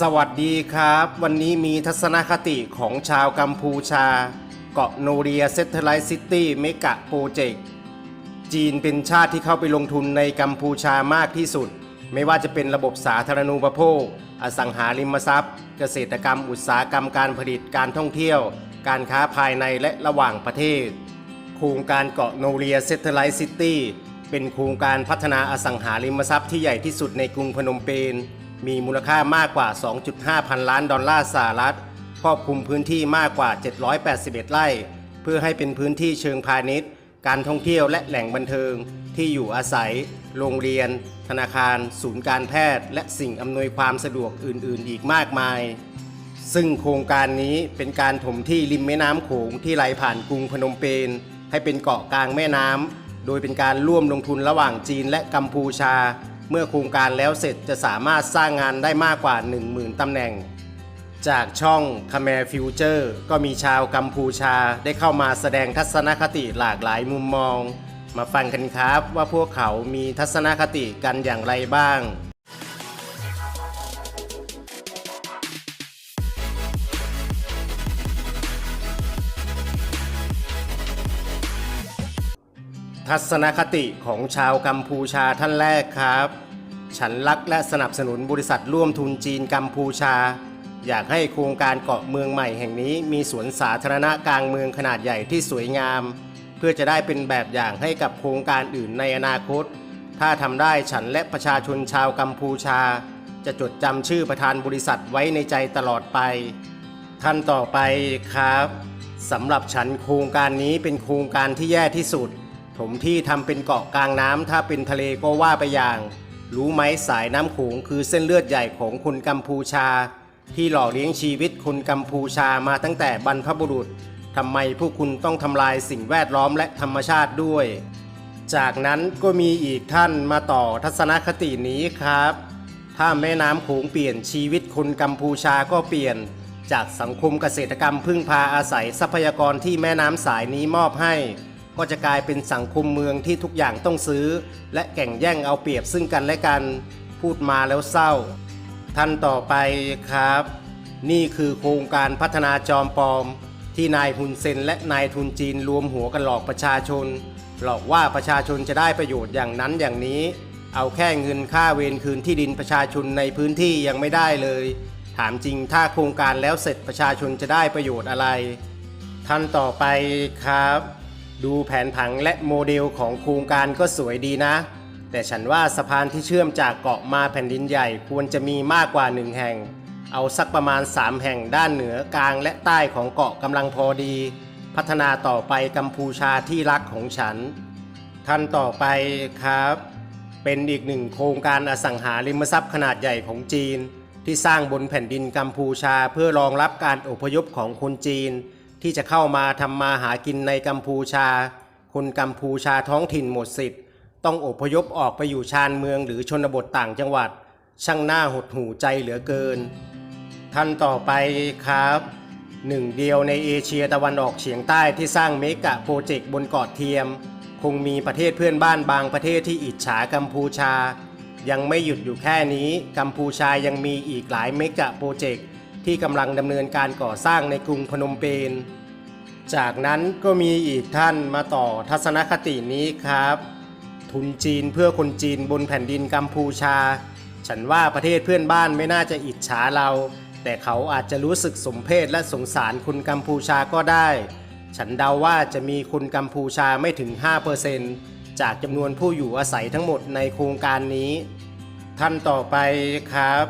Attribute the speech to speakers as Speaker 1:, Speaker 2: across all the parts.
Speaker 1: สวัสดีครับ วันนี้มีทัศนคติของชาวกัมพูชา เกาะโนเรียเซตเทไลซิตี้เมกะโปรเจกต์จีนเป็นชาติที่เข้าไปลงทุนในกัมพูชามากที่สุด ไม่ว่าจะเป็นระบบสาธารณูปโภค อสังหาริมทรัพย์ เกษตรกรรมอุตสาหกรรมการผลิตการท่องเที่ยว การค้าภายในและระหว่างประเทศ โครงการเกาะโนเรียเซตเทไลซิตี้เป็นโครงการพัฒนาอสังหาริมทรัพย์ที่ใหญ่ที่สุดในกรุงพนมเปญ มีมูลค่ามากกว่า 2.5 พันล้านดอลลาร์สหรัฐ ครอบคลุมพื้นที่มากกว่า 781 ไร่ เพื่อให้เป็นพื้นที่เชิงพาณิชย์ การท่องเที่ยวและแหล่งบันเทิง ที่อยู่อาศัย โรงเรียน ธนาคาร ศูนย์การแพทย์ และสิ่งอำนวยความสะดวกอื่น ๆ อีกมากมาย ซึ่งโครงการนี้เป็นการถมที่ริมแม่น้ำโขงที่ไหลผ่านกรุงพนมเปญให้เป็นเกาะกลางแม่น้ำโดยเป็นการร่วมลงทุนระหว่างจีนและกัมพูชา เมื่อโครงการแล้วเสร็จจะสามารถสร้างงานได้มากกว่า 10,000ตำแหน่ง จากช่อง k h m e r Future ก็มีชาวกัมพูชาได้เข้ามาแสดงทัศนคติหลากหลายมุมมอง มาฟังกันครับว่าพวกเขามีทัศนคติกันอย่างไรบ้าง ทัศนคติของชาวกัมพูชาท่านแรกครับ ฉันรักและสนับสนุนบริษัทร่วมทุนจีนกัมพูชา อยากให้โครงการเกาะเมืองใหม่แห่งนี้มีสวนสาธารณะกลางเมืองขนาดใหญ่ที่สวยงาม เพื่อจะได้เป็นแบบอย่างให้กับโครงการอื่นในอนาคต ถ้าทำได้ฉันและประชาชนชาวกัมพูชา จะจดจำชื่อประธานบริษัทไว้ในใจตลอดไป ท่านต่อไปครับสำหรับฉันโครงการนี้เป็นโครงการที่แย่ที่สุด ถมที่ทำเป็นเกาะกลางน้ำถ้าเป็นทะเลก็ว่าไปอย่าง รู้ไหมสายน้ำโขงคือเส้นเลือดใหญ่ของคนกัมพูชา ที่หล่อเลี้ยงชีวิตคนกัมพูชามาตั้งแต่บรรพบุรุษทำไมพวกคุณต้องทำลายสิ่งแวดล้อมและธรรมชาติด้วย จากนั้นก็มีอีกท่านมาต่อทัศนคตินี้ครับ ถ้าแม่น้ำโขงเปลี่ยนชีวิตคนกัมพูชาก็เปลี่ยน จากสังคมเกษตรกรรมพึ่งพาอาศัยทรัพยากรที่แม่น้ำสายนี้มอบให้ ก็จะกลายเป็นสังคมเมืองที่ทุกอย่างต้องซื้อ และแข่งแย่งเอาเปรียบซึ่งกันและกัน พูดมาแล้วเศร้า ท่านต่อไปครับ นี่คือโครงการพัฒนาจอมปลอม ที่นายฮุนเซนและนายทุนจีนรวมหัวกันหลอกประชาชน หลอกว่าประชาชนจะได้ประโยชน์อย่างนั้นอย่างนี้ เอาแค่เงินค่าเวรคืนที่ดินประชาชนในพื้นที่ยังไม่ได้เลย ถามจริงถ้าโครงการแล้วเสร็จประชาชนจะได้ประโยชน์อะไร ท่านต่อไปครับ ดูแผนผังและโมเดลของโครงการก็สวยดีนะ แต่ฉันว่าสะพานที่เชื่อมจากเกาะมาแผ่นดินใหญ่ควรจะมีมากกว่าหนึ่งแห่ง เอาสักประมาณ 3 แห่งด้านเหนือกลางและใต้ของเกาะกำลังพอดี พัฒนาต่อไปกัมพูชาที่รักของฉัน ท่านต่อไปครับ เป็นอีกหนึ่งโครงการอสังหาริมทรัพย์ขนาดใหญ่ของจีน ที่สร้างบนแผ่นดินกัมพูชาเพื่อรองรับการอพยพของคนจีน ที่จะเข้ามาทำมาหากินในกัมพูชา คนกัมพูชาท้องถิ่นหมดสิทธิ์ ต้องอพยพออกไปอยู่ชานเมืองหรือชนบทต่างจังหวัด ช่างหน้าหดหูใจเหลือเกิน ท่านต่อไปครับหนึ่งเดียวในเอเชียตะวันออกเฉียงใต้ที่สร้างเมกะโปรเจกต์บนเกาะเทียม คงมีประเทศเพื่อนบ้านบางประเทศที่อิจฉากัมพูชา ยังไม่หยุดอยู่แค่นี้ กัมพูชายังมีอีกหลายเมกะโปรเจกต์ ที่กำลังดำเนินการก่อสร้างในกรุงพนมเปญ จากนั้นก็มีอีกท่านมาต่อทัศนคตินี้ครับ ทุนจีนเพื่อคนจีนบนแผ่นดินกัมพูชา ฉันว่าประเทศเพื่อนบ้านไม่น่าจะอิจฉาเรา แต่เขาอาจจะรู้สึกสมเพศและสงสารคนกัมพูชาก็ได้ ฉันเดาว่าจะมีคนกัมพูชาไม่ถึง 5%จากจำนวนผู้อยู่อาศัยทั้งหมดในโครงการนี้ ท่านต่อไปครับ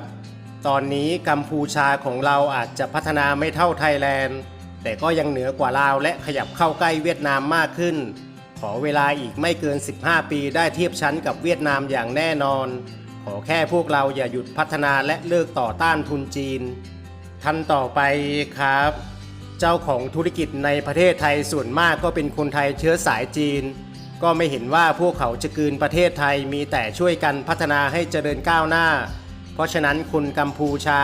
Speaker 1: ตอนนี้กัมพูชาของเราอาจจะพัฒนาไม่เท่าไทยแลนด์ แต่ก็ยังเหนือกว่าลาวและขยับเข้าใกล้เวียดนามมากขึ้น ขอเวลาอีกไม่เกิน 15 ปีได้เทียบชั้นกับเวียดนามอย่างแน่นอน ขอแค่พวกเราอย่าหยุดพัฒนาและเลิกต่อต้านทุนจีนท่านต่อไปครับ เจ้าของธุรกิจในประเทศไทยส่วนมากก็เป็นคนไทยเชื้อสายจีน ก็ไม่เห็นว่าพวกเขาจะกืนประเทศไทยมีแต่ช่วยกันพัฒนาให้เจริญก้าวหน้า เพราะฉะนั้นคนกัมพูชา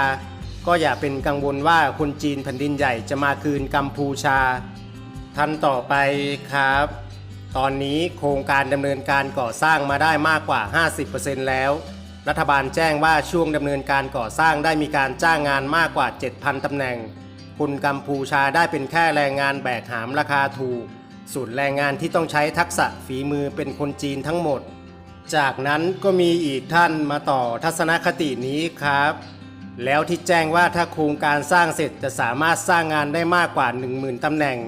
Speaker 1: ก็อย่าเป็นกังวลว่าคนจีนแผ่นดินใหญ่จะมาคืนกัมพูชาท่านต่อไปครับ ตอนนี้โครงการดำเนินการก่อสร้างมาได้มากกว่า 50%แล้ว รัฐบาลแจ้งว่าช่วงดำเนินการก่อสร้างได้มีการจ้างงานมากกว่า 7,000ตำแหน่งคุณกัมพูชาได้เป็นแค่แรงงานแบกหามราคาถูกส่วนแรงงานที่ต้องใช้ทักษะฝีมือเป็นคนจีนทั้งหมด จากนั้นก็มีอีกท่านมาต่อทัศนคตินี้ครับ แล้วที่แจ้งว่าถ้าโครงการสร้างเสร็จจะสามารถสร้างงานได้มากกว่า 10,000ตำแหน่ง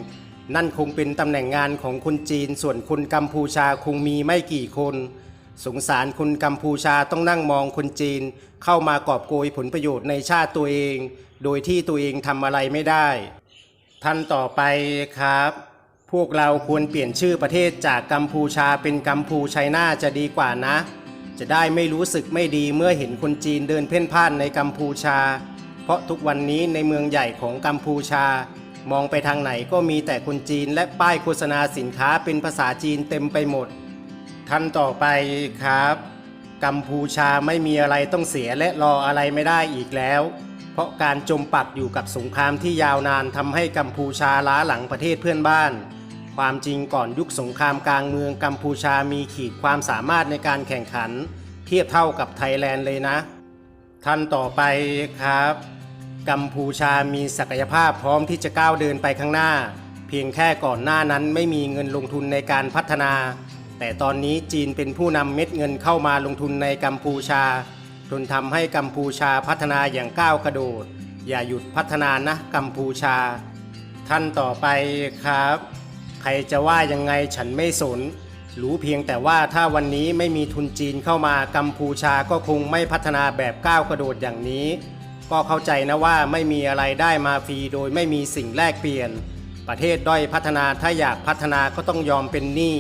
Speaker 1: นั่นคงเป็นตำแหน่งงานของคนจีน ส่วนคนกัมพูชาคงมีไม่กี่คน สงสารคนกัมพูชาต้องนั่งมองคนจีน เข้ามากอบโกยผลประโยชน์ในชาติตัวเอง โดยที่ตัวเองทำอะไรไม่ได้ ท่านต่อไปครับ พวกเราควรเปลี่ยนชื่อประเทศจากกัมพูชาเป็นกัมพูไชน่าจะดีกว่านะ จะได้ไม่รู้สึกไม่ดีเมื่อเห็นคนจีนเดินเพ่นพ่านในกัมพูชา เพราะทุกวันนี้ในเมืองใหญ่ของกัมพูชา มองไปทางไหนก็มีแต่คนจีนและป้ายโฆษณาสินค้าเป็นภาษาจีนเต็มไปหมดท่านต่อไปครับ กัมพูชาไม่มีอะไรต้องเสียและรออะไรไม่ได้อีกแล้ว เพราะการจมปักอยู่กับสงครามที่ยาวนานทำให้กัมพูชาล้าหลังประเทศเพื่อนบ้าน ความจริงก่อนยุคสงครามกลางเมืองกัมพูชามีขีดความสามารถในการแข่งขัน เทียบเท่ากับไทยแลนด์เลยนะ ท่านต่อไปครับ กัมพูชามีศักยภาพพร้อมที่จะก้าวเดินไปข้างหน้า เพียงแค่ก่อนหน้านั้นไม่มีเงินลงทุนในการพัฒนา แต่ตอนนี้จีนเป็นผู้นำเม็ดเงินเข้ามาลงทุนในกัมพูชาจนทำให้กัมพูชาพัฒนาอย่างก้าวกระโดด อย่าหยุดพัฒนานะกัมพูชา ท่านต่อไปครับ ครจะว่ายังไงฉันไม่สน รู้เพียงแต่ว่าถ้าวันนี้ไม่มีทุนจีนเข้ามากัมพูชาก็คงไม่พัฒนาแบบก้าวกระโดดอย่างนี้ ก็เข้าใจนะว่าไม่มีอะไรได้มาฟรีโดยไม่มีสิ่งแลกเปลี่ยน ประเทศด้อยพัฒนาถ้าอยากพัฒนาก็ต้องยอมเป็นหนี้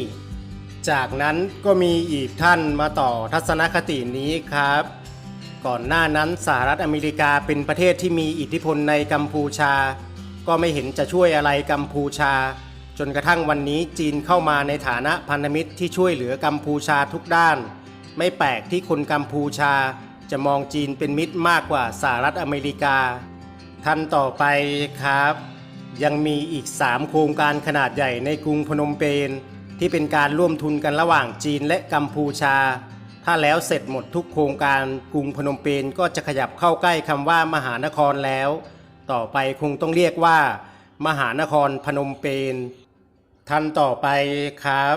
Speaker 1: จากนั้นก็มีอีกท่านมาต่อทัศนคตินี้ครับ ก่อนหน้านั้นสหรัฐอเมริกาเป็นประเทศที่มีอิทธิพลในกัมพูชา ก็ไม่เห็นจะช่วยอะไรกัมพูชา จนกระทั่งวันนี้จีนเข้ามาในฐานะพันธมิตรที่ช่วยเหลือกัมพูชาทุกด้าน ไม่แปลกที่คนกัมพูชา จะมองจีนเป็นมิตรมากกว่าสหรัฐอเมริกา ท่านต่อไปครับ ยังมีอีก 3 โครงการขนาดใหญ่ในกรุงพนมเปญที่เป็นการร่วมทุนกันระหว่างจีนและกัมพูชา ถ้าแล้วเสร็จหมดทุกโครงการกรุงพนมเปญก็จะขยับเข้าใกล้คำว่ามหานครแล้ว ต่อไปคงต้องเรียกว่า มหานครพนมเปญ ท่านต่อไปครับ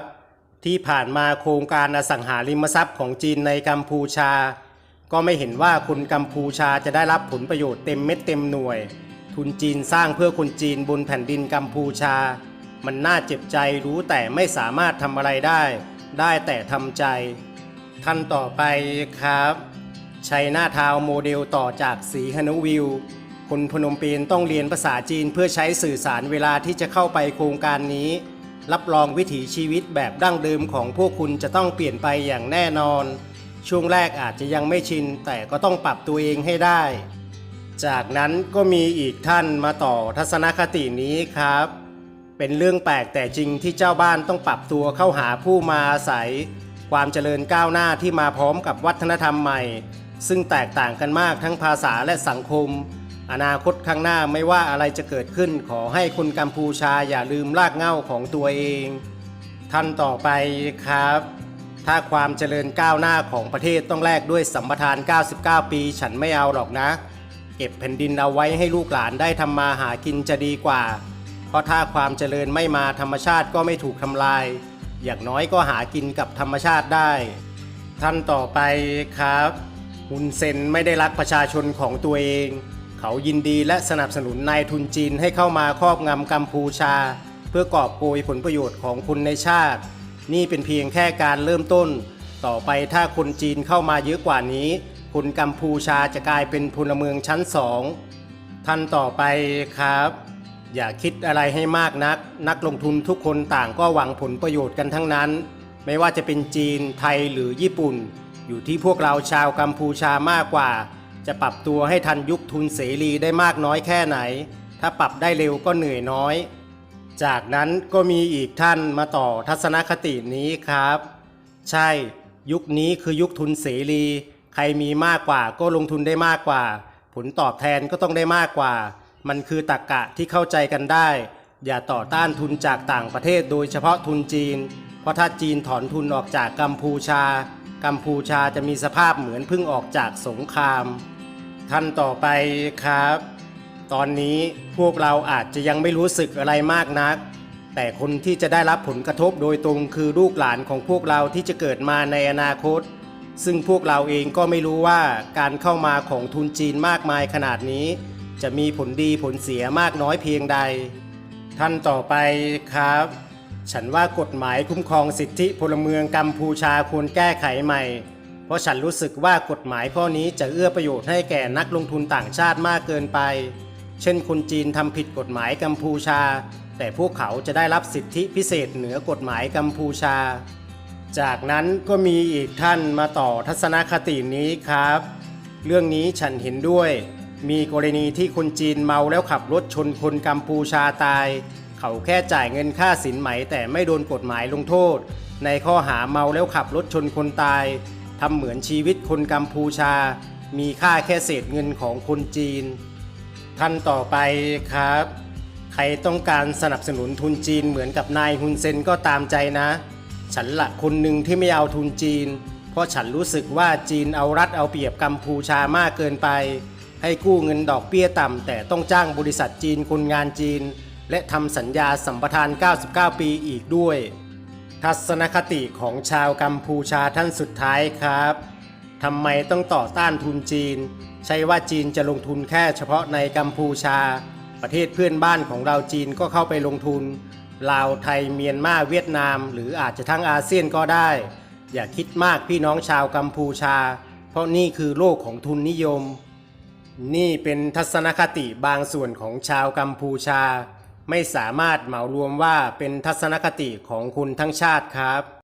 Speaker 1: ที่ผ่านมาโครงการอสังหาริมทรัพย์ของจีนในกัมพูชา ก็ไม่เห็นว่าคนกัมพูชาจะได้รับผลประโยชน์เต็มเม็ดเต็มหน่วย ทุนจีนสร้างเพื่อคนจีนบนแผ่นดินกัมพูชา มันน่าเจ็บใจรู้แต่ไม่สามารถทำอะไรได้ ได้แต่ทำใจ ท่านต่อไปครับชัยนาทาวโมเดลต่อจากสีฮนุวิวคนพนมเปญต้องเรียนภาษาจีนเพื่อใช้สื่อสารเวลาที่จะเข้าไปโครงการนี้ รับรองวิถีชีวิตแบบดั้งเดิมของพวกคุณจะต้องเปลี่ยนไปอย่างแน่นอน ช่วงแรกอาจจะยังไม่ชิน แต่ก็ต้องปรับตัวเองให้ได้ จากนั้นก็มีอีกท่านมาต่อทัศนคตินี้ครับ เป็นเรื่องแปลกแต่จริงที่เจ้าบ้านต้องปรับตัวเข้าหาผู้มาอาศัย ความเจริญก้าวหน้าที่มาพร้อมกับวัฒนธรรมใหม่ ซึ่งแตกต่างกันมากทั้งภาษาและสังคม อนาคตข้างหน้าไม่ว่าอะไรจะเกิดขึ้น ขอให้คนกัมพูชาอย่าลืมรากเหง้าของตัวเอง ท่านต่อไปครับ ถ้าความเจริญก้าวหน้าของประเทศต้องแลกด้วยสัมปทาน 99 ปี ฉันไม่เอาหรอกนะ เก็บแผ่นดินเอาไว้ให้ลูกหลานได้ทำมาหากินจะดีกว่า เพราะถ้าความเจริญไม่มาธรรมชาติก็ไม่ถูกทำลาย อย่างน้อยก็หากินกับธรรมชาติได้ ท่านต่อไปครับฮุนเซนไม่ได้รักประชาชนของตัวเอง เขายินดีและสนับสนุนนายทุนจีนให้เข้ามาครอบงำกัมพูชา เพื่อกอบโกยผลประโยชน์ของคนในชาติ นี่เป็นเพียงแค่การเริ่มต้น ต่อไปถ้าคนจีนเข้ามาเยอะกว่านี้ คนกัมพูชาจะกลายเป็นพลเมืองชั้นสองท่านต่อไปครับ อย่าคิดอะไรให้มากนัก นักลงทุนทุกคนต่างก็หวังผลประโยชน์กันทั้งนั้น ไม่ว่าจะเป็นจีนไทยหรือญี่ปุ่น อยู่ที่พวกเราชาวกัมพูชามากกว่า จะปรับตัวให้ทันยุคทุนเสรีได้มากน้อยแค่ไหน ถ้าปรับได้เร็วก็เหนื่อยน้อย จากนั้นก็มีอีกท่านมาต่อทัศนคตินี้ครับ ใช่ยุคนี้คือยุคทุนเสรี ใครมีมากกว่าก็ลงทุนได้มากกว่า ผลตอบแทนก็ต้องได้มากกว่า มันคือตรกกะที่เข้าใจกันได้ อย่าต่อต้านทุนจากต่างประเทศโดยเฉพาะทุนจีน เพราะถ้าจีนถอนทุนออกจากกัมพูชา กัมพูชาจะมีสภาพเหมือนเพิ่งออกจากสงคราม ท่านต่อไปครับ ตอนนี้พวกเราอาจจะยังไม่รู้สึกอะไรมากนัก แต่คนที่จะได้รับผลกระทบโดยตรงคือลูกหลานของพวกเราที่จะเกิดมาในอนาคต ซึ่งพวกเราเองก็ไม่รู้ว่าการเข้ามาของทุนจีนมากมายขนาดนี้ จะมีผลดีผลเสียมากน้อยเพียงใด ท่านต่อไปครับ ฉันว่ากฎหมายคุ้มครองสิทธิพลเมืองกัมพูชาควรแก้ไขใหม่ เพราะฉันรู้สึกว่ากฎหมายข้อนี้จะเอื้อประโยชน์ให้แก่นักลงทุนต่างชาติมากเกินไป เช่นคนจีนทำผิดกฎหมายกัมพูชา แต่พวกเขาจะได้รับสิทธิพิเศษเหนือกฎหมายกัมพูชา จากนั้นก็มีอีกท่านมาต่อทัศนคตินี้ครับ เรื่องนี้ฉันเห็นด้วย มีกรณีที่คนจีนเมาแล้วขับรถชนคนกัมพูชาตาย เขาแค่จ่ายเงินค่าสินไหมแต่ไม่โดนกฎหมายลงโทษ ในข้อหาเมาแล้วขับรถชนคนตาย ทำเหมือนชีวิตคนกัมพูชา มีค่าแค่เศษเงินของคนจีนท่านต่อไปครับ ใครต้องการสนับสนุนทุนจีนเหมือนกับนายฮุนเซนก็ตามใจนะ ฉันละคนหนึ่งที่ไม่เอาทุนจีน เพราะฉันรู้สึกว่าจีนเอารัดเอาเปรียบกัมพูชามากเกินไป ให้กู้เงินดอกเบี้ยต่ำ แต่ต้องจ้างบริษัทจีนคนงานจีน และทำสัญญาสัมปทาน 99 ปีอีกด้วย ทัศนคติของชาวกัมพูชาท่านสุดท้ายครับทำไมต้องต่อต้านทุนจีน ใช่ว่าจีนจะลงทุนแค่เฉพาะในกัมพูชา ประเทศเพื่อนบ้านของเราจีนก็เข้าไปลงทุน ลาวไทยเมียนมาเวียดนาม หรืออาจจะทั้งอาเซียนก็ได้ อย่าคิดมากพี่น้องชาวกัมพูชา เพราะนี่คือโลกของทุนนิยม นี่เป็นทัศนคติบางส่วนของชาวกัมพูชา ไม่สามารถเหมารวมว่าเป็นทัศนคติของคุณทั้งชาติครับ